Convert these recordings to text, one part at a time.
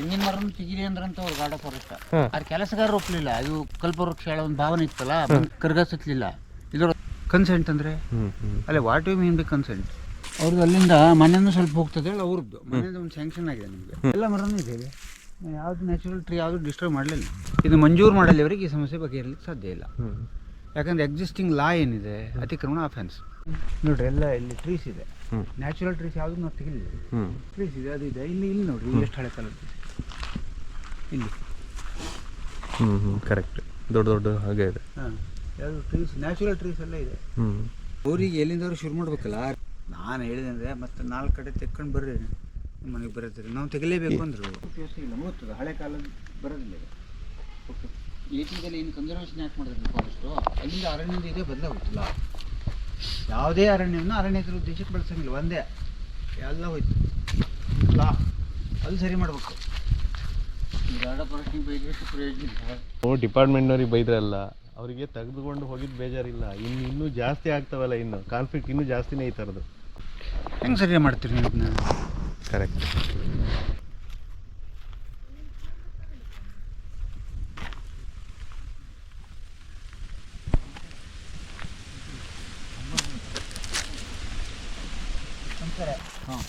ತೆಂಗಿನ ಮರನ ತೆಗಿರಿ ಅಂದ್ರಂತ ಅವ್ರು ಗಾರ್ಡ ಫಾರೆಸ್ಟ್ ಅವ್ರ ಕೆಲಸಗಾರ ಒಪ್ಲಿಲ್ಲ. ಅದು ಕಲ್ಪವೃಕ್ಷ ಹೇಳೋ ಒಂದು ಭಾವನೆ ಇತ್ತಲ್ಲ ಕರ್ಗಸತ್ಲಿಲ್ಲ. ಇದ್ರ ಕನ್ಸೆಂಟ್ ಅಂದ್ರೆ? ಅಲ್ಲೇ what you mean by consent ಅವ್ರದ್ದು ಅಲ್ಲಿಂದ ಮನೆಯನ್ನು ಸ್ವಲ್ಪ ಹೋಗ್ತದೆ ಹೇಳಿ ಅವ್ರದ್ದು. ಮನೆಯಿಂದ ಒಂದು ಸ್ಯಾಂಕ್ಷನ್ ಆಗಿದೆ ನಿಮಗೆ. ಎಲ್ಲ ಮರನೂ ಇದ್ದೇವೆ ಯಾವುದು ನ್ಯಾಚುರಲ್ ಟ್ರೀ ಯಾವುದು ಡಿಸ್ಟರ್ಬ್ ಮಾಡಲಿಲ್ಲ. ಇದು ಮಂಜೂರು ಮಾಡಲಿವರೆಗೆ ಈ ಸಮಸ್ಯೆ ಬಗೆಹರಿಲಿಕ್ಕೆ ಸಾಧ್ಯ ಇಲ್ಲ. ಯಾಕಂದ್ರೆ ಎಕ್ಸಿಸ್ಟಿಂಗ್ ಲಾ ಏನಿದೆ ಅತಿಕ್ರಮಣ ಅಫೆನ್ಸ್ ನೋಡ್ರಿ ಎಲ್ಲ ಇಲ್ಲಿ ಟ್ರೀಸ್ ಇದೆ. ನ್ಯಾಚುರಲ್ ಟ್ರೀಸ್ ಯಾವುದು ನಾವು ತೆಗಿಲಿಲ್ಲ. ಟ್ರೀಸ್ ಇದೆ ಅದು ಇದೆ. ಇಲ್ಲಿ ಇಲ್ಲಿ ನೋಡ್ರಿ ಎಷ್ಟು ಹಳೆ ಕಾಲದ್ದು. ಇಲ್ಲಿ. ಹ್ಞೂ ಹ್ಞೂ ಕರೆಕ್ಟ್ ದೊಡ್ಡ ದೊಡ್ಡ ಹಾಗೆ ಇದೆ. ಹಾಂ ಯಾವುದು ಟ್ರೀಸ್ ನ್ಯಾಚುರಲ್ ಟ್ರೀಸ್ ಎಲ್ಲ ಇದೆ. ಹ್ಞೂ ಊರಿಗೆ ಎಲ್ಲಿಂದವ್ರು ಶುರು ಮಾಡ್ಬೇಕಲ್ಲ? ನಾನು ಹೇಳಿದೆ ಅಂದರೆ ಮತ್ತೆ ನಾಲ್ಕು ಕಡೆ ತೆಕ್ಕೊಂಡು ಬರ್ರಿ. ನಿಮ್ಮ ಮನೆಗೆ ಬರೀತೀರಿ ನಾವು ತೆಗಿಲೇಬೇಕು ಅಂದರು. ಇಲ್ಲ. ಮೂವತ್ತದ. ಹಳೆ ಕಾಲದ ಬರೋದಿಲ್ಲ ಓಕೆ. ಏಟಿದಲ್ಲಿ ಏನು ಕನ್ಸರ್ವೇಷನ್ ಯಾಕೆ ಮಾಡಿದ್ರು ಫಾರೆಸ್ಟು ಅಲ್ಲಿಂದ ಅರಣ್ಯದ ಇದೆ ಬದಲಾಗುತ್ತಿಲ್ಲ ಯಾವುದೇ ಅರಣ್ಯವನ್ನು ಅರಣ್ಯದ ಉದ್ದೇಶಕ್ಕೆ ಬಳಸಂಗಿಲ್ಲ. ಒಂದೇ. ಎಲ್ಲ ಹೋಯ್ತು. ಲಾ ಅದು ಸರಿ ಮಾಡಬೇಕು ಗಾರ್ಡ ಫಾರೆಸ್ಟಿಂಗ್ ಬೈದ್ರೆ ಪ್ರಯೋಜನ ಇಲ್ಲ ಓ ಡಿಪಾರ್ಟ್ಮೆಂಟ್ನವ್ರಿಗೆ ಬೈದ್ರಲ್ಲ ಅವರಿಗೆ ತೆಗೆದುಕೊಂಡು ಹೋಗಿದ್ದು ಬೇಜಾರಿಲ್ಲ. ಇನ್ನು ಇನ್ನೂ ಜಾಸ್ತಿ ಆಗ್ತಾವಲ್ಲ ಇನ್ನು. ಕಾನ್ಫ್ಲಿಕ್ಟ್ ಇನ್ನೂ ಜಾಸ್ತಿನೇ ಈ ಥರದ್ದು. ಹೆಂಗೆ ಸರಿ ಮಾಡ್ತೀರಿ ನೀವು ಇದನ್ನ? ಕರೆಕ್ಟ್ ಹಾಂ.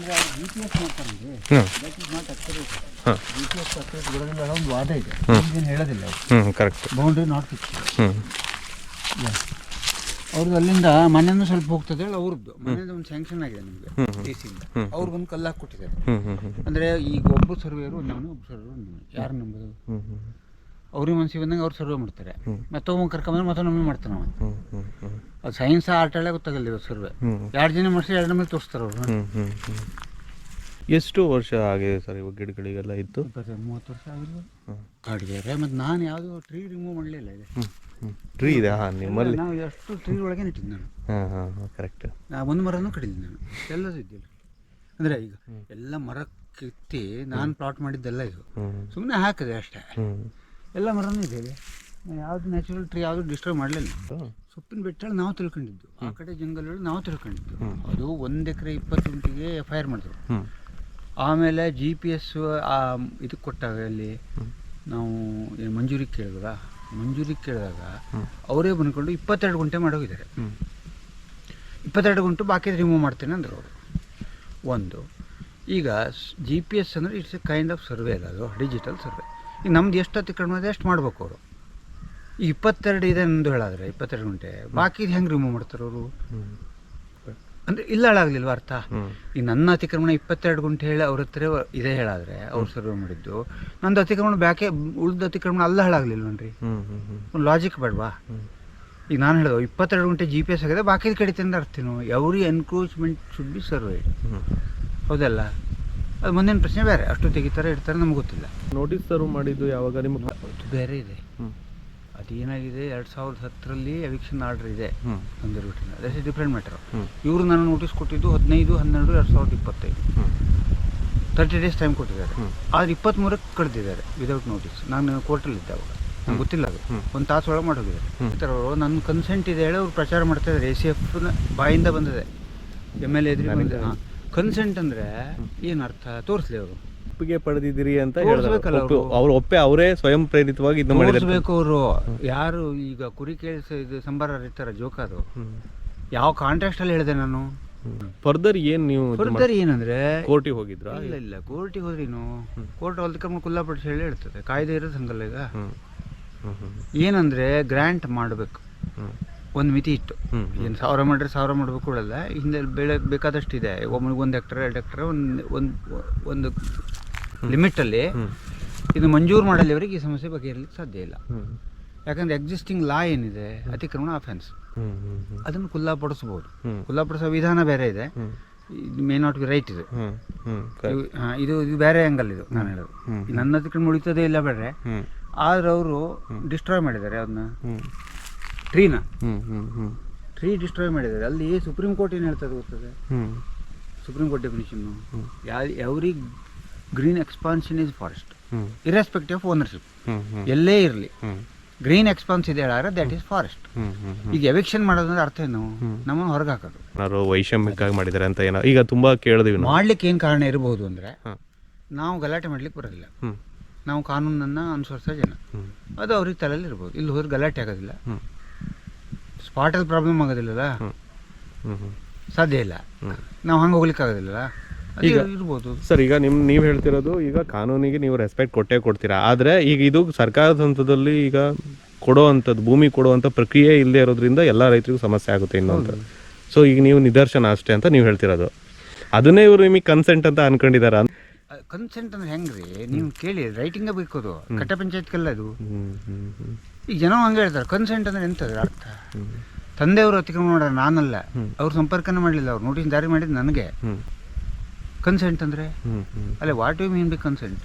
ಇಲ್ಲಿ ಏನಂದ್ರೆ ಜಿ ಪಿ ಎಸ್ ಮಾಡ್ತಾರೆ ಹ್ಞೂ ದಟ್ ಇಸ್ ನಾಟ್ ಅಕ್ಯುರೇಟ್ ಹಾಂ ಜಿ ಪಿ ಎಸ್ ಅಕ್ಯುರೇಟ್ ಬರೋದಿಲ್ಲ ಅನ್ನೋ ಒಂದು ವಾದ ಇದೆ. ಏನು ಹೇಳೋದಿಲ್ಲ ಹ್ಞೂ ಕರೆಕ್ಟ್ ಬೌಂಡ್ರಿ ನಾಟ್ ಫಿಕ್ಸ್ ಹ್ಞೂ ಅವ್ರದ್ದು ಅಲ್ಲಿಂದ ಮನೆಯೂ ಸ್ವಲ್ಪ ಹೋಗ್ತದೆ ಹೇಳಿ ಅವ್ರದ್ದು ಮನೆಯದು ಒಂದು ಸ್ಯಾಂಕ್ಷನ್ ಆಗಿದೆ ನಿಮಗೆ. ಡಿ ಸಿಯಿಂದ ಹ್ಮ್. ಅವ್ರಿಗೊಂದು ಕಲ್ಲು ಹಾಕಿ ಕೊಟ್ಟಿದ್ದಾರೆ ಅಂದರೆ ಈಗ ಒಬ್ಬ ಸರ್ವೇರು ನಾನು ಒಬ್ಬ ಸರ್ವೇರು ಯಾರು ನಂಬೋದು? ಅವ್ರಿಗೆ ಮನ್ಸಿಗೆ ಬಂದಂಗೆ ಅವ್ರು ಸರ್ವೆ ಮಾಡ್ತಾರೆ. ಮತ್ತೆ ಮತ್ತೊಬ್ಬ ಕರ್ಕೊಂಬಂದ್ರೆ ಮತ್ತೊಮ್ಮೆ ಮಾಡ್ತಾನೆ ಅವ ಅದು ಸೈನ್ಸ್ ಆರ್ಟ್ ಎಲ್ಲ ಗೊತ್ತಾಗಲ್ಲ ಇವತ್ತು ಸರ್ವೆ. ಎರಡು ಜನ ಮಾಡಿಸಿ ಎರಡು ಮೇಲೆ ತೋರಿಸ್ತಾರೆ ಅವರು. ಎಷ್ಟು ವರ್ಷ ಆಗಿದೆ ಸರ್ ಇವಾಗ ಗಿಡಗಳಿಗೆಲ್ಲ ಇತ್ತು ಮೂವತ್ತು ವರ್ಷ ಆಗಿದೆ. ಕಾಡಿದ್ದಾರೆ ಮತ್ತು ನಾನು ಯಾವುದೋ ಟ್ರೀ ರಿಮೂವ್ ಮಾಡಲಿಲ್ಲ ಇದೆ ಟ್ರೀ ಇದೆ ಹಾಂ ನಿಮ್ಮಲ್ಲಿ? ನಾವು ಎಷ್ಟು ಟ್ರೀ ಒಳಗೆ ನೆಟ್ಟಿದ್ದು ನಾನು. ಹಾಂ ಹಾಂ ಹಾಂ ಕರೆಕ್ಟ್ ನಾ ಒಂದು ಮರನೂ ಕಡಿದೆ ನಾನು. ಎಲ್ಲದೂ ಇದ್ದಿಲ್ಲ. ಅಂದರೆ ಈಗ. ಎಲ್ಲ ಮರ ಕಿತ್ತಿ ನಾನು ಪ್ಲಾಟ್ ಮಾಡಿದ್ದೆಲ್ಲ ಇದು. ಸುಮ್ಮನೆ ಹಾಕಿದೆ ಅಷ್ಟೇ. ಎಲ್ಲ ಮರನೂ ಇದೆ ಯಾವ್ದು ನ್ಯಾಚುರಲ್ ಟ್ರೀ ಯಾವುದು ಡಿಸ್ಟರ್ಬ್ ಮಾಡಲಿಲ್ಲ. ಸೊಪ್ಪಿನ ಬೆಟ್ಟಲ್ಲಿ ನಾವು ತಿಳ್ಕೊಂಡಿದ್ದು. ಆ ಕಡೆ ಜಂಗಲ್ಗಳು ನಾವು ತಿಳ್ಕೊಂಡಿದ್ದು. ಅದು ಒಂದು ಎಕರೆ ಇಪ್ಪತ್ತು ಗುಂಟಿಗೆ ಎಫ್ ಐ ಆರ್ ಮಾಡಿದ್ರು ಆಮೇಲೆ ಜಿ ಪಿ ಎಸ್ ಇದಕ್ಕೆ ಕೊಟ್ಟಾಗ ಅಲ್ಲಿ ನಾವು ಏನು ಮಂಜೂರಿ ಕೇಳಿದಾಗ ಮಂಜೂರಿ ಕೇಳಿದಾಗ ಅವರೇ ಬಂದ್ಕೊಂಡು ಇಪ್ಪತ್ತೆರಡು ಗುಂಟೆ ಮಾಡೋಗಿದ್ದಾರೆ. ಇಪ್ಪತ್ತೆರಡು ಗಂಟೆ ಬಾಕಿ ರಿಮೂವ್ ಮಾಡ್ತೇನೆ ಅಂದರು ಅವರು. ಒಂದು ಈಗ ಜಿ ಪಿ ಎಸ್ ಅಂದರೆ it's a kind of survey ಅಲ್ಲ ಅದು ಡಿಜಿಟಲ್ ಸರ್ವೆ ಈಗ ನಮ್ದು ಎಷ್ಟು ಅತಿಕ್ರಮಣ ಇದೆ ಅಷ್ಟು ಮಾಡ್ಬೇಕು ಅವರು. ಈಗ ಇಪ್ಪತ್ತೆರಡು ಇದೆ ಎಂದು ಹೇಳಾದ್ರೆ ಇಪ್ಪತ್ತೆರಡು ಗಂಟೆ. ಬಾಕಿ ಹೆಂಗೆ ರಿಮೂವ್ ಮಾಡ್ತಾರೆ ಅವರು? ಅಂದರೆ ಇಲ್ಲ ಹಾಳಾಗ್ಲಿಲ್ವ ಅರ್ಥ? ಈ ನನ್ನ ಅತಿಕ್ರಮಣ ಇಪ್ಪತ್ತೆರಡು ಗುಂಟೆ ಹೇಳಿ ಅವ್ರ ಹತ್ರ ಇದೇ ಹೇಳಾದ್ರೆ ಅವ್ರು ಸರ್ವೆ ಮಾಡಿದ್ದು ನಂದು ಅತಿಕ್ರಮಣ ಬ್ಯಾಕೆ ಉಳಿದ ಅತಿಕ್ರಮಣ ಅಲ್ಲ ಹಾಳಾಗ್ಲಿಲ್ವನ್ರಿ ಲಾಜಿಕ್ ಬೇಡವಾ? ಈಗ ನಾನು ಹೇಳಿದೆ ಇಪ್ಪತ್ತೆರಡು ಗಂಟೆ ಜಿ ಪಿ ಎಸ್ ಆಗಿದೆ ಬಾಕಿ ಕಡಿತೆ ಅಂತ ಅರ್ಥೇನು every encroachment should be survey ಹೌದಲ್ಲ? ಅದು ಮುಂದಿನ ಪ್ರಶ್ನೆ ಬೇರೆ. ಅಷ್ಟು ತೆಗಿತಾರೆ ಇಡ್ತಾರೆ ನಮ್ಗೆ ಗೊತ್ತಿಲ್ಲ. ನೋಟಿಸ್ ಸರ್ವ್ ಮಾಡಿದ್ದು ಯಾವಾಗ ನಿಮ್ಗೆ ಅದು ಬೇರೆ ಇದೆ. ಅದೇನಾಗಿದೆ ಎರಡು ಸಾವಿರದ ಹತ್ತರಲ್ಲಿ ಎವಿಕ್ಷನ್ ಆರ್ಡರ್ ಇದೆ. ಹ್ಞೂ that's that is different matter ಇವರು ನಾನು ನೋಟಿಸ್ ಕೊಟ್ಟಿದ್ದು ಹದಿನೈದು ಹನ್ನೆರಡು ಎರಡು ಸಾವಿರದ ಇಪ್ಪತ್ತೈದು. ತರ್ಟಿ ಡೇಸ್ ಟೈಮ್ ಕೊಟ್ಟಿದ್ದಾರೆ. ಆದ್ರೆ ಇಪ್ಪತ್ತ್ಮೂರಕ್ಕೆ ಕಳೆದಿದ್ದಾರೆ ವಿದೌಟ್ ನೋಟಿಸ್ ನಾನು ಕೋರ್ಟಲ್ಲಿದ್ದೆ ಅವಾಗ. ನಂಗೆ ಗೊತ್ತಿಲ್ಲ ಅದು. ಒಂದು ತಾಸು ಒಳಗೆ ಮಾಡೋಗಿದ್ದಾರೆ. ಈ ಥರ ಅವರು ನನ್ನ ಕನ್ಸೆಂಟ್ ಇದೆ ಹೇಳಿ ಅವ್ರು ಪ್ರಚಾರ ಮಾಡ್ತಾ ಇದ್ದಾರೆ. ಎ ಸಿ ಎಫ್ನ ಬಾಯಿಂದ ಬಂದಿದೆ. ಎಂ ಎಲ್ ಎ ಎದುರು ಬಂದಿದೆ. ಹಾಂ. ಕನ್ಸೆಂಟ್ ಅಂದ್ರೆ ಏನು ಅರ್ಥ? ತೋರಿಸ್ಲಿ ಅವರು. ಒಪ್ಪಿಗೆ ಪಡೆದಿದ್ದೀರಿ ಅಂತ ಹೇಳಬೇಕಲ್ಲ ಹೇಳಿದ್ರು ಅವ್ರು. ಅವ್ರು ಒಪ್ಪೆ ಅವರೇ ಸ್ವಯಂ ಪ್ರೇರಿತವಾಗಿ ಇದು ಮಾಡಿದ್ದಾರೆ. ತೋರಿಸ್ಬೇಕು ಅವರು. ಯಾರು ಈಗ ಕುರಿ ಕೇಳಿಸ ಇದು ಸಂಬಾರ ಇರ್ತಾರ ಜೋಕ್ ಅದು. ಯಾವ ಕಾಂಟ್ರಾಕ್ಟ್ ಅಲ್ಲಿ ಹೇಳಿದೆ ನಾನು? ಫರ್ದರ್ ಏನ್ ನೀವು ಫರ್ದರ್ ಏನಂದ್ರೆ ಕೋರ್ಟಿಗೆ ಹೋಗಿದ್ರಾ? ಇಲ್ಲ ಇಲ್ಲ ಕೋರ್ಟಿಗೆ ಹೋದ್ರೇನು ಕೋರ್ಟ್ ಹೊಲ್ದಕ್ಕೆ ಕುಲ್ಲಾಪಡಿಸಿ ಹೇಳಿ ಹೇಳ್ತದೆ. ಕಾಯ್ದೆ ಇರೋದು ಹಂಗಲ್ಲ ಈಗ. ಏನಂದ್ರೆ ಗ್ರ್ಯಾಂಟ್ ಮಾಡಬೇಕು. ಒಂದು ಮಿತಿ ಇತ್ತು. ಏನು ಸಾವಿರ ಮಾಡಿದ್ರೆ ಸಾವಿರ ಮಾಡಬೇಕು ಕೊಡಲ್ಲ ಹಿಂದೆ ಬೆಳೆ ಬೇಕಾದಷ್ಟು ಇದೆ ಒಬ್ಬನಿಗೆ ಒಂದು ಹೆಕ್ಟರ್ ಎರಡು ಹೆಕ್ಟರ್ ಒಂದು ಒಂದು ಒಂದು ಲಿಮಿಟಲ್ಲಿ ಇದು ಮಂಜೂರು ಮಾಡಲಿವರೆಗೆ ಈ ಸಮಸ್ಯೆ ಬಗೆಹರಿಲಿಕ್ಕೆ ಸಾಧ್ಯ ಇಲ್ಲ. ಯಾಕಂದ್ರೆ ಎಕ್ಸಿಸ್ಟಿಂಗ್ ಲಾ ಏನಿದೆ ಅತಿಕ್ರಮಣ ಅಫೆನ್ಸ್ ಅದನ್ನು ಖುಲ್ಲಾಪಡಿಸ್ಬೋದು. ಹ್ಞೂ ಖುಲ್ಲಾಪಡಿಸೋ ವಿಧಾನ ಬೇರೆ ಇದೆ. ಇದು ಮೇ ನಾಟ್ ಬಿ ರೈಟ್ ಇದು. ಇದು ಇದು ಬೇರೆ ಆ್ಯಂಗಲ್ ಇದು ನಾನು ಹೇಳೋದು. ನನ್ನ ಅತಿಕ್ರಮಣ ಉಳಿತದೇ ಇಲ್ಲ ಬೇಡ್ರೆ. ಆದ್ರೆ ಅವರು ಡಿಸ್ಟ್ರಾಯ್ ಮಾಡಿದ್ದಾರೆ ಅದನ್ನ ಟ್ರೀನ ಟ್ರೀ ಡಿಸ್ಟ್ರಾಯ್ ಮಾಡಿದ್ದಾರೆ. ಅಲ್ಲಿ ಸುಪ್ರೀಂ ಕೋರ್ಟ್ ಏನು ಹೇಳ್ತದೆ ಗೊತ್ತದೆ? Supreme court definition every green expansion is forest irrespective of ownership ಎಲ್ಲೇ ಇರಲಿ. ಗ್ರೀನ್ ಎಕ್ಸ್ಪಾನ್ಸ್ ಇದೆ ಹೇಳಾರೆ ದಟ್ ಈಸ್ ಫಾರೆಸ್ಟ್ ಈಗ ಎವಿಕ್ಷನ್ ಮಾಡೋದಂದ್ರೆ ಅರ್ಥ ಏನು? ನಮ್ಮ ಹೊರಗೆ ಹಾಕೋದು ಯಾರು ವೈಷಮ್ಯಕ್ಕಾಗಿ ಮಾಡಿದ್ದಾರೆ ಅಂತ ಏನೋ. ಈಗ ತುಂಬಾ ಕೇಳಿದ್ವಿ ಮಾಡ್ಲಿಕ್ಕೆ ಏನು ಕಾರಣ ಇರಬಹುದು ಅಂದರೆ ನಾವು ಗಲಾಟೆ ಮಾಡ್ಲಿಕ್ಕೆ ಬರೋದಿಲ್ಲ. ನಾವು ಕಾನೂನನ್ನು ಅನುಸರಿಸೋ ಜನ. ಅದು ಅವ್ರಿಗೆ ತಲೆಯಲ್ಲಿ ಇರ್ಬೋದು. ಇಲ್ಲಿ ಹೋದ್ರೆ ಗಲಾಟೆ ಆಗೋದಿಲ್ಲ. ಸ್ಪಾಟಲ್ಲಿ ಪ್ರಾಬ್ಲಮ್ ಆಗೋದಿಲ್ಲಲ್ಲ? ಹ್ಞೂ ಹ್ಮ್ ಸಾಧ್ಯ ಇಲ್ಲ. ನಾವು ಹಂಗೆ ಹೋಗ್ಲಿಕ್ಕೆ ಆಗೋದಿಲ್ಲ ಅದು ಈಗ- ಇರ್ಬೋದು. ಸರ್ ಈಗ ನಿಮ್ ನೀವು ಹೇಳ್ತಿರೋದು ಈಗ ಕಾನೂನಿಗೆ ನೀವು ರೆಸ್ಪೆಕ್ಟ್ ಕೊಟ್ಟೇ ಕೊಡ್ತೀರಾ. ಆದರೆ ಈಗ ಇದು ಸರ್ಕಾರದ ಹಂತದಲ್ಲಿ ಈಗ ಕೊಡುವಂಥದ್ದು ಭೂಮಿ ಕೊಡುವಂಥ ಪ್ರಕ್ರಿಯೆ ಇಲ್ಲದೆ ಇರೋದ್ರಿಂದ ಎಲ್ಲ ರೈತರಿಗೂ ಸಮಸ್ಯೆ ಆಗುತ್ತೆ ಇನ್ನು ಅಂತ. ಸೊ ಈಗ ನೀವು ನಿದರ್ಶನ ಅಷ್ಟೇ ಅಂತ ನೀವು ಹೇಳ್ತಿರೋದು. ಅದನ್ನೇ ಇವರು ನಿಮಗೆ ಕನ್ಸೆಂಟ್ ಅಂತ ಅನ್ಕೊಂಡಿದಾರ? ಕನ್ಸೆಂಟ್ ಅಂದ್ರೆ ಹೆಂಗ್ರಿ? ನೀವು ಕೇಳಿ ರೈಟಿಂಗ ಬೇಕದು ಕಟ್ಟ ಪಂಚಾಯತ್ಗೆಲ್ಲ ಅದು. ಈಗ ಜನ ಹಂಗೆ ಹೇಳ್ತಾರೆ ಕನ್ಸೆಂಟ್ ಅಂದ್ರೆ ಎಂತದ್ರ ಅರ್ಥ. ತಂದೆಯವರು ಅತಿಕ್ರಮಣ ಮಾಡೋರು ನಾನಲ್ಲ. ಅವ್ರು ಸಂಪರ್ಕನೇ ಮಾಡಲಿಲ್ಲ ಅವ್ರು ನೋಟಿಸ್ ಜಾರಿ ಮಾಡಿದ್ ನನಗೆ. ಕನ್ಸೆಂಟ್ ಅಂದ್ರೆ? ಅಲ್ಲೇ what you mean by consent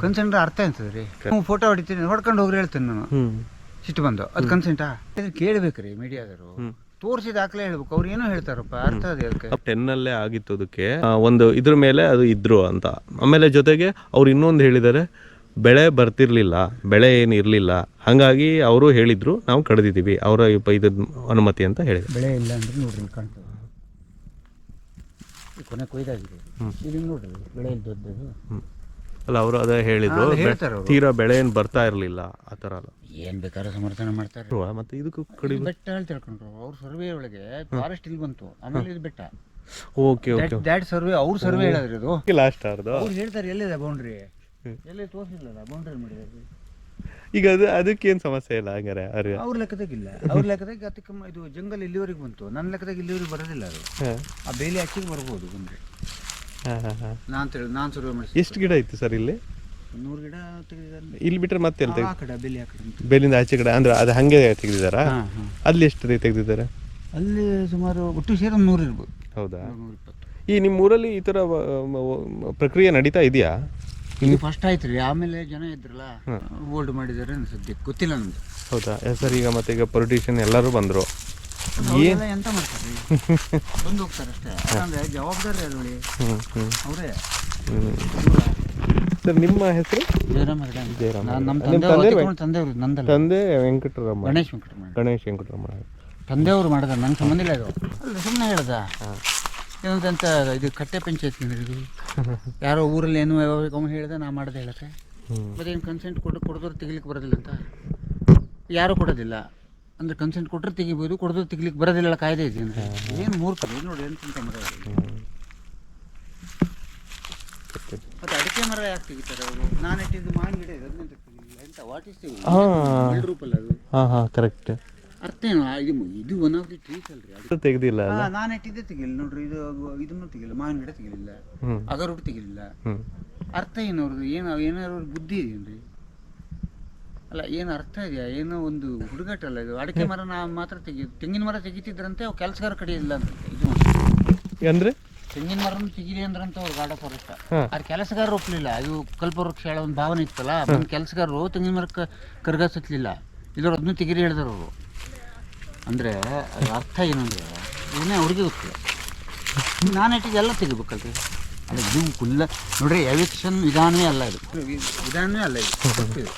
consent ಅಂದ್ರೆ ಅರ್ಥ ಎಂತದ್ರಿ? ನೀವು ಫೋಟೋ ಹೊಡಿತೀನಿ ಹೊಡ್ಕೊಂಡು ಹೋಗ್ರಿ ಹೇಳ್ತೇನೆ ನಾನು. ಸಿಟ್ಟು ಬಂದು. ಅದು ಕನ್ಸೆಂಟಾ ಕೇಳ್ಬೇಕ್ರಿ ಮೀಡಿಯಾದವರು. ತೋರಿಸಿ ದಾಖಲೆ ಹೇಳ್ಬೇಕು. ಅವ್ರು ಏನೋ ಹೇಳ್ತಾರಪ್ಪ ಅರ್ಥ ಅದೇ ಅದಕ್ಕೆ. ಟೆನ್ನಲ್ಲೇ ಆಗಿತ್ತು ಅದಕ್ಕೆ. ಒಂದು ಇದ್ರ ಮೇಲೆ ಅದು ಇದ್ರು ಅಂತ. ಆಮೇಲೆ ಜೊತೆಗೆ ಅವ್ರು ಇನ್ನೊಂದು ಹೇಳಿದ್ದಾರೆ ಬೆಳೆ ಬರ್ತಿರ್ಲಿಲ್ಲ ಬೆಳೆ ಏನು ಇರಲಿಲ್ಲ ಹಾಗಾಗಿ ಅವರು ಹೇಳಿದ್ರು ನಾವು ಕಡ್ದಿದ್ದೀವಿ ಅವರ ಇದು ಅನುಮತಿ ಅಂತ ಹೇಳಿದ್ರು. ಬೆಳೆ ಇಲ್ಲ ಅಂದ್ರೆ ನೋಡ್ರಿ ಇಲ್ಲಿ ಕಾಣ್ತದೆ. ಈ ಕೊನೆ ಕೊಯ್ದಾಗಿದೆ. ನೋಡ್ರಿ ಬೆಳೆ ಇಲ್ಲಿ ದೊಡ್ಡದು ಅಲ್ಲ ಅವರು ಅದೇ ಹೇಳಿದ್ರು ಹೇಳ್ತಾರೆ ಅವ್ರು. ತೀರಾ ಬೆಳೆ ಏನು ಬರ್ತಾ ಇರಲಿಲ್ಲ ಆ ಥರ ಅಲ್ಲ. ಏನ್ ಬೇಕಾದ್ರೂ ಸಮರ್ಥನೆ ಮಾಡ್ತಾರೆ. ಅಲ್ವಾ? ಮತ್ತೆ ಇದಕ್ಕೂ ಕಡಿ ಇದು ಬೆಟ್ಟ ಅಂತ ತಿಳ್ಕೊಂಡ್ರು ಅವ್ರ ಸರ್ವೆ ಒಳಗೆ ಫಾರೆಸ್ಟ್ ಇಲ್ಲಿ ಬಂತು ಆಮೇಲೆ ಇದು ಬೆಟ್ಟ. ಓಕೆ ಓಕೆ ದ್ಯಾಟ್ ಸರ್ವೆ ಅವ್ರ ಸರ್ವೆ ಹೇಳಿದ್ರಿ. ಇದು ಲಾಸ್ಟ್ ಅವ್ರು ಹೇಳ್ತಾರೆ ಎಲ್ಲಿದೆ ಬೌಂಡ್ರಿ ಎಲ್ಲಿ ತೋರಿಸಿಲ್ಲ ಬೌಂಡ್ರಿ ಮಾಡಿದ್ದಾರೆ ಈಗ ಅದು ಅದಕ್ಕೇನು ಸಮಸ್ಯೆ ಇಲ್ಲ ಹಂಗಾರೆ ಅವ್ರಿಗೆ ಅವ್ರ ಲೆಕ್ಕದಾಗಿಲ್ಲ ಅವ್ರ ಲೆಕ್ಕದಾಗ ಅದಕ್ಕೆ ಇದು ಜಂಗಲ್ ಇಲ್ಲಿವರೆಗೆ ಬಂತು. ನನ್ನ ಲೆಕ್ಕದಾಗ ಇಲ್ಲಿವರೆಗೆ ಬರೋದಿಲ್ಲ ಅದು. ಹಾಂ. ಆ ಬೇಲಿ ಹಾಕಿ ಬರ್ಬೋದು ಬಂದ್ರೆ ಹಾಂ ಹಾಂ ಹಾಂ. ನಾನು ತಿಳಿ ನಾನು ಸರ್ವೆ ಮಾಡಿಸಿ ಎಷ್ಟು ಗಿಡ ಇತ್ತು ಸರ್ ಇಲ್ಲಿ? ನೂರು ಗಿಡ ತೆಗೆದಿದ್ದಾರೆ ಇಲ್ಲಿ ಬಿಟ್ರೆ ಮತ್ತೆ ಎಲ್ಲಿ ತೆಗ್ದು ಆ ಕಡೆ ಬೇಲಿ ಆ ಕಡೆ ಅಂತ. ಬೇಲಿಂದ ಆಚೆ ಕಡೆ ಅಂದ್ರೆ ಅದು ಹಾಗೆ ತೆಗೆದಿದ್ದಾರಾ? ಹಾ, ಹಾ. ಅಲ್ಲಿ ಎಷ್ಟು ತೆಗೆದಿದ್ದಾರೆ? ಅಲ್ಲಿ ಸುಮಾರು ಒಟ್ಟು ಸೇರಿ ಒಂದು ನೂರು ಇರ್ಬೋದು. ಹೌದಾ? ನೂರ ಇಪ್ಪತ್ತು. ಈ ನಿಮ್ಮ ಊರಲ್ಲಿ ಈ ಥರ ವ- ಮ- ಪ್ರಕ್ರಿಯೆ ನಡೀತಾ ಇದೆಯಾ? ಇದು ಫಸ್ಟ್ ಆಯ್ತು ರೀ ಆಮೇಲೆ ಜನ ಇದ್ರಲ್ಲ ಹೋಲ್ಡ್ ಮಾಡಿದಾರೆ ಸದ್ಯಕ್ಕೆ. ಗೊತ್ತಿಲ್ಲ ನಮ್ಗೆ. ಹೌದಾ? ಸರ್ ಈಗ ಮತ್ತೆ ಈಗ ಪೊಲಿಟಿಷಿಯನ್ ಎಲ್ಲರೂ ಬಂದರು. ಅವ್ರೆಲ್ಲ ಎಂತ ಮಾಡ್ತಾರೆ? ಬಂದು ಹೋಗ್ತಾರೆ ಅಷ್ಟೇ. ಯಾಕಂದ್ರೆ ಜವಾಬ್ದಾರಿ ಅದರಲ್ಲಿ ಅವರೇ. ಸರ್ ನಿಮ್ಮ ಹೆಸರು? ಜಯರಾಮ್ ಜಯರಾಮ್ ನಾನು ನಮ್ಮ ತಂದೆ ತಂದೆ ತಂದೆಯವರು ನಂದಲ್ಲ. ತಂದೆ ವೆಂಕಟರಮಣ. ಗಣೇಶ್ ವೆಂಕಟರಮಣ. ಗಣೇಶ್ ವೆಂಕಟರಮಣ. ತಂದೆಯವರು ಮಾಡಿದ ನಂಗೆ ಸಂಬಂಧ ಇಲ್ಲ ಇದು. ಅಲ್ಲ ಸುಮ್ಮನೆ ಹೇಳ್ದ. ಏನಂತ ಇದು ಕಟ್ಟೆ ಪಂಚಾಯತ್ ಇದು ಯಾರೋ ಊರಲ್ಲಿ ಏನು ಅವ್ನು ಹೇಳಿದೆ ನಾ ಮಾಡ್ದೆ ಹೇಳಕ್ಕೆ. ಮತ್ತೆ ಏನು ಕನ್ಸೆಂಟ್ ಕೊಟ್ಟು ಕೊಡೋರು ತೆಗಿಲಿಕ್ಕೆ ಬರೋದಿಲ್ಲ ಅಂತ. ಯಾರು ಕೊಡೋದಿಲ್ಲ. ಅಂದ್ರೆ ಕನ್ಸೆಂಟ್ ಕೊಟ್ಟರೆ ತೆಗಿಬೋದು ಕೊಡೋದು ತೆಗಿಲಿಕ್ಕೆ ಬರೋದಿಲ್ಲ ಕಾಯ್ದೆ ಇದೆ ಅಂದ್ರೆ. ಏನು ಮೂರ್ಖರು ನೋಡಿ ಏನು ಚಿಂತೆ ಮರ. ಮತ್ತೆ ಅಡಿಕೆ ಮರ ಯಾಕೆ ತೆಗಿತಾರೆ ಅವರು? ನಾನು ಇಟ್ಟಿದ್ದು ಮಾವಿನ ಗಿಡ ಇದೆ ಅದನ್ನ ತೆಗಿಲಿಲ್ಲ ಎಂತ ವಾಟ್ ಇಸ್ ರೂಪಲ್ಲ ಅದು? ಹಾಂ ಹಾಂ ಕರೆಕ್ಟ್ ಅರ್ಥ ಏನು ಇದು ಇದು ಒನ್ ಆಫ್ ದಿ ಟ್ರೀಸ್ ಅಲ್ರಿ ಅದು ತೆಗ್ದಿಲ್ಲ ಅಲ್ಲ? ನಾನು ಇಟ್ಟಿದ್ದೆ ತೆಗಿಲ್ಲ ನೋಡ್ರಿ ಇದು ಇದನ್ನು ತೆಗಿಲ್ಲ ಮಾವಿನ ಗಿಡ ತೆಗಿಲಿಲ್ಲ ಅದರ ಅಗರೋಟ್ ತೆಗಿಲಿಲ್ಲ ಅರ್ಥ ಏನು ಅವ್ರದ್ದು? ಏನು ಏನಾದ್ರು ಬುದ್ಧಿ ಇದೆಯೇನ್ರಿ ಅಲ್ಲ ಏನು ಅರ್ಥ ಇದೆಯಾ ಏನೋ ಒಂದು ಹುಡುಗಾಟ ಅಲ್ಲ ಇದು. ಅಡಿಕೆ ಮರ ನಾ ಮಾತ್ರ ತೆಗಿ ತೆಂಗಿನ ಮರ ತೆಗಿತಿದ್ರಂತೆ ಅವು ಕೆಲಸಗಾರ ಕಡಿಯಿಲ್ಲ ಅಂತ. ಇದು ಅಂದ್ರೆ? ತೆಂಗಿನ ಮರನು ತೆಗಿರಿ ಅಂದ್ರಂತ ಅವ್ರು ಗಾಡ ಫಾರೆಸ್ಟ್ ಆದ್ರೆ ಕೆಲಸಗಾರರು ಒಪ್ಪಲಿಲ್ಲ ಅದು ಕಲ್ಪವೃಕ್ಷ ಹೇಳೋ ಒಂದು ಭಾವನೆ ಇತ್ತಲ್ಲ ಕೆಲಸಗಾರರು ತೆಂಗಿನ ಮರಕ್ಕೆ ಕರ್ಗಸತ್ಲಿಲ್ಲ ಇದ್ರ ಅದನ್ನು ತೆಗಿರಿ ಹೇಳಿದ್ರು ಅವರು. ಅಂದರೆ ಅದ್ರ ಅರ್ಥ ಏನಂದ್ರೆ ಏನೇ ಅವ್ರಿಗೆ ಗೊತ್ತಿಲ್ಲ ನಾನು ಇಟ್ಟಿದ್ದು ಎಲ್ಲ ತೆಗಿಬೇಕಲ್ರಿ ಅಲ್ಲ ಇದು ಫುಲ್ಲ ನೋಡ್ರಿ ಎವಿಕ್ಷನ್ ವಿಧಾನವೇ ಅಲ್ಲ ಇದು. ವಿಧಾನವೇ ಅಲ್ಲ ಇದು. ತಪ್ಪಿದು.